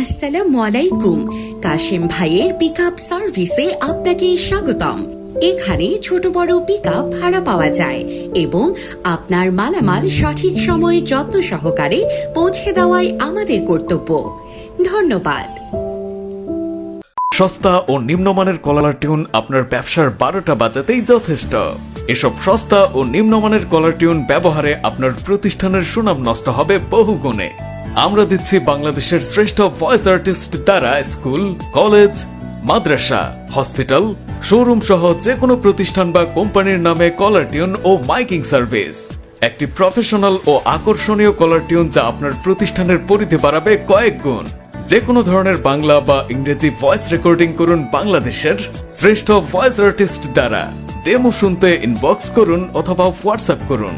আসসালামু আলাইকুম কাশিম ভাইয়ের পিক সার্ভিসে আপনাকে স্বাগতম। এখানে ছোট বড় পিক আপ ভাড়া পাওয়া যায় এবং আপনার মালামাল সঠিক সময়ে যত্ন সহকারে পৌঁছে দেওয়াই আমাদের কর্তব্য। ধন্যবাদ। সস্তা ও নিম্নমানের কলার টিউন আপনার ব্যবসার বারোটা বাজাতেই যথেষ্ট। এসব সস্তা ও নিম্নমানের কলার টিউন ব্যবহারে আপনার প্রতিষ্ঠানের সুনাম নষ্ট হবে বহু গুণে আমরা দিচ্ছি বাংলাদেশের শ্রেষ্ঠ ভয়েস আর্টিস্ট দ্বারা স্কুল, কলেজ, মাদ্রাসা হসপিটাল শোরুম সহ যে কোনো প্রতিষ্ঠান বা কোম্পানির নামে কলার টিউন ও মাইকিং সার্ভিস একটি প্রফেশনাল ও আকর্ষণীয় কলার টিউন যা আপনার প্রতিষ্ঠানের পরিধি বাড়াবে কয়েক গুণ। যে কোনো ধরনের বাংলা বা ইংরেজি ভয়েস রেকর্ডিং করুন বাংলাদেশের শ্রেষ্ঠ ভয়েস আর্টিস্ট দ্বারা। ডেমো শুনতে ইনবক্স করুন অথবা হোয়াটসঅ্যাপ করুন।